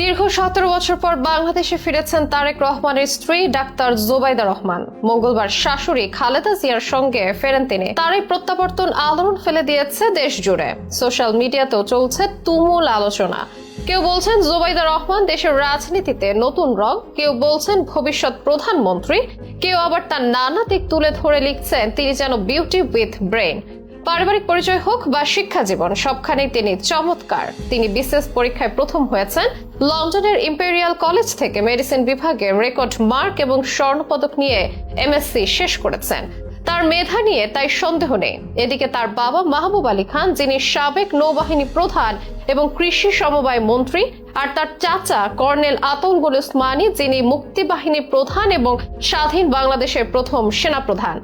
দীর্ঘ সতেরো বছর পর বাংলাদেশে ফিরেছেন তারেক রহমানের স্ত্রী ডাক্তার জোবাইদা রহমান। মঙ্গলবার শাশুড়ি খালেদা জিয়ার সঙ্গে ফেরেন তিনি। তারই প্রত্যাবর্তন আলোড়ন ফেলে দিয়েছে দেশ জুড়ে। সোশ্যাল মিডিয়াতেও চলছে তুমুল আলোচনা। কেউ বলছেন জোবাইদা রহমান দেশের রাজনীতিতে নতুন রং, কেউ বলছেন ভবিষ্যৎ প্রধানমন্ত্রী, কেউ আবার তার নানা দিক তুলে ধরে লিখছেন তিনি যেন বিউটি উইথ ব্রেন পারিবারিক পরিচয় হোক বা শিক্ষা জীবন সবখানেই তিনি চমৎকার। তিনি বিশেষ পরীক্ষায় প্রথম হয়েছেন। লন্ডনের ইম্পেরিয়াল কলেজ থেকে মেডিসিন বিভাগে রেকর্ড মার্ক এবং স্বর্ণপদক নিয়ে এমএসসি শেষ করেছেন। তার মেধা নিয়ে তাই সন্দেহ নেই। এদিকে তার বাবা মাহবুব আলী খান, যিনি সাবেক নৌবাহিনী প্রধান এবং কৃষি সমবায় মন্ত্রী, আর তার চাচা কর্নেল আতল গুল যিনি মুক্তিবাহিনী প্রধান এবং স্বাধীন বাংলাদেশের প্রথম সেনাপ্রধান।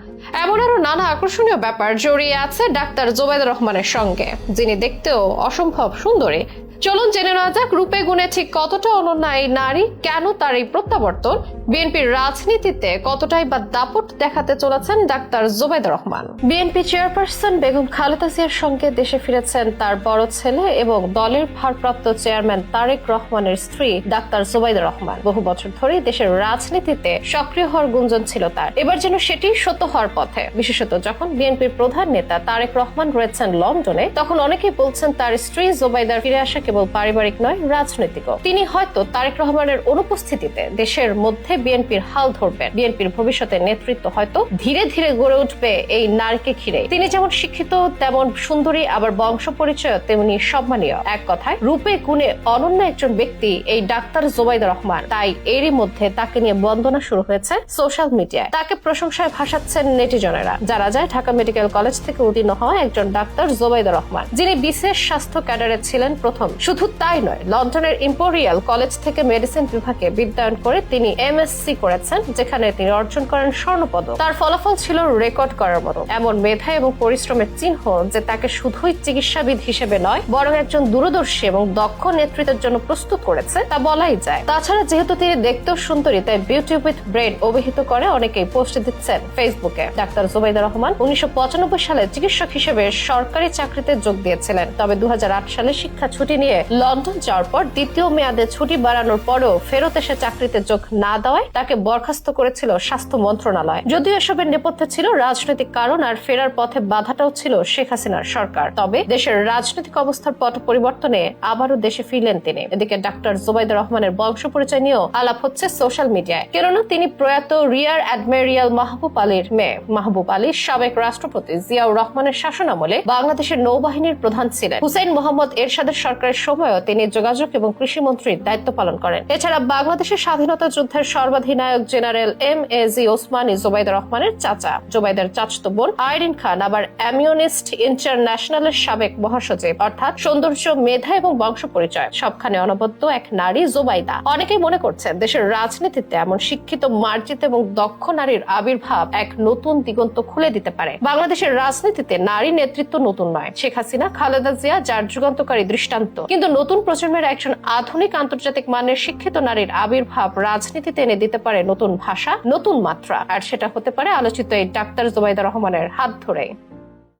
এমন আরও নানা আকর্ষণীয় ব্যাপার জড়িয়ে আছে ডাক্তার জোবাইদুর রহমানের সঙ্গে, যিনি দেখতেও অসম্ভব সুন্দরী। চলুন জেনে নেওয়া যাক রূপে গুণে ঠিক কতটা অনন্য এই নারী, কেন তার এই প্রত্যাবর্তন? বিএনপির রাজনীতিতে কতটাই বা দাপট দেখাতে চলেছেন doctor Zobaidur Rahman? BNP chairperson Begum Khaleda জিয়ার সঙ্গে দেশে ফিরেছেন তার বড় ছেলে এবং দলের ভারপ্রাপ্ত চেয়ারম্যান তারেক রহমানের স্ত্রী ডাক্তার জোবাইদুর রহমান। বহু বছর ধরে দেশের রাজনীতিতে সক্রিয় হওয়ার গুঞ্জন ছিল তার। এবার যেন সেটি সত্য হওয়ার পথে। বিশেষত যখন বিএনপির প্রধান নেতা তারেক রহমান রয়েছেন লন্ডনে, তখন অনেকেই বলছেন তার স্ত্রী জোবাইদার ফিরে আসা কেবল পারিবারিক নয়, রাজনৈতিকও। তিনি হয়তো তারেক রহমানের অনুপস্থিতিতে দেশের মধ্যে বিএনপির হাল ধরবেন। বিএনপির ভবিষ্যতের নেতৃত্ব হয়তো ধীরে ধীরে গড়ে উঠবে এই নারীকে ঘিরে। তিনি যেমন শিক্ষিত, তেমন সুন্দরী, আবার বংশ পরিচয় তেমনি সম্মানীয়। এক কথায়, রূপে গুণে অনন্য একজন ব্যক্তি এই ডাক্তার জোবাইদা রহমান। তাই এরই মধ্যে তাকে নিয়ে বন্দনা শুরু হয়েছে সোশ্যাল মিডিয়ায়। তাকে প্রশংসায় ভাসাচ্ছেন নেটিজনেরা যারা যায় ঢাকা মেডিকেল কলেজ থেকে উত্তীর্ণ হওয়া একজন ডাক্তার জোবাইদা রহমান, যিনি বিশেষ স্বাস্থ্য ক্যাডারে ছিলেন প্রথম। শুধু তাই নয়, লন্ডনের ইম্পোরিয়াল কলেজ থেকে মেডিসিন বিভাগে বিদ্যায়ন করে তিনি এমএসসি করেছেন, যেখানে তিনি অর্জন করেন স্বর্ণপদক। তার ফলাফল ছিল রেকর্ড করার মতো। এমন মেধা এবং পরিশ্রমের চিহ্ন যে তাকে শুধুই চিকিৎসাবিদ হিসেবে নয়, বরং একজন দূরদর্শী এবং দক্ষ নেতৃত্বের জন্য প্রস্তুত করেছে, তা বলাই যায়। তাছাড়া যেহেতু তিনি দেখতেও সুন্দরী, তাই বিউটি উইথ ব্রেড অভিহিত করে অনেকেই পোস্ট দিচ্ছেন ফেসবুকে ডাক্তার জুবাইদা রহমান উনিশশো পঁচানব্বই সালে চিকিৎসক হিসেবে সরকারি চাকরিতে যোগ দিয়েছিলেন। তবে দু হাজার আট সালে শিক্ষা ছুটি নিয়ে লন্ডন যাওয়ার পর দ্বিতীয় মেয়াদে ছুটি বাড়ানোর পরও ফেরত এসে চাকরিতে যোগ না দেওয়ায় তাকে বরখাস্ত করেছিল স্বাস্থ্য মন্ত্রণালয়। যদিও এসবের নেপথ্যে ছিল রাজনৈতিক কারণ আর ফেরার পথে বাধাটাও ছিল শেখ হাসিনার সরকার। তবে দেশের রাজনৈতিক অবস্থার পট পরিবর্তনে আবারও দেশে ফিরলেন তিনি। এদিকে ডাক্তার জুবাইদুর রহমানের বংশ পরিচয় নিয়েও আলাপ হচ্ছে সোশ্যাল মিডিয়ায়। কেননা তিনি প্রয়াত রিয়ার অ্যাডমিরিয়াল মাহবুব আলীর মেয়ে। মাহবুব আলী, সাবেক রাষ্ট্রপতি জিয়াউর রহমানের শাসনামলে বাংলাদেশের নৌবাহিনীর প্রধান ছিলেন। হুসেইন মোহাম্মদ এরশাদের সরকারের সময়ও তিনি যোগাযোগ এবং কৃষি মন্ত্রীর দায়িত্ব পালন করেন। এছাড়া বাংলাদেশের স্বাধীনতা যুদ্ধের সর্বাধিনায়ক general M A G Osmani Zobaida রহমানের চাচা। জোবাইদার চাচতো বোন আইরিন খান আবার অ্যামিউনিস্ট ইন্টারন্যাশনালের সাবেক মহাসচিব। অর্থাৎ সৌন্দর্য, মেধা এবং বংশ পরিচয় সবখানে অনবদ্য এক নারী জোবাইদা। অনেকেই মনে করছেন দেশের রাজনীতিতে এমন শিক্ষিত, মার্জিত এবং দক্ষ নারীর আবির্ভাব এক নতুন দিগন্ত খুলে দিতে পারে। বাংলাদেশের রাজনীতিতে নারী নেতৃত্ব নতুন নয়। শেখ হাসিনা, খালেদা জিয়া, যার যুগান্তকারী দৃষ্টান্ত। কিন্তু নতুন প্রজন্মের একজন আধুনিক আন্তর্জাতিক মানের শিক্ষিত নারীর আবির্ভাব রাজনীতিতে এনে দিতে পারে নতুন ভাষা, নতুন মাত্রা। আর সেটা হতে পারে আলোচিত এই ডাক্তার জুবাইদা রহমানের হাত ধরে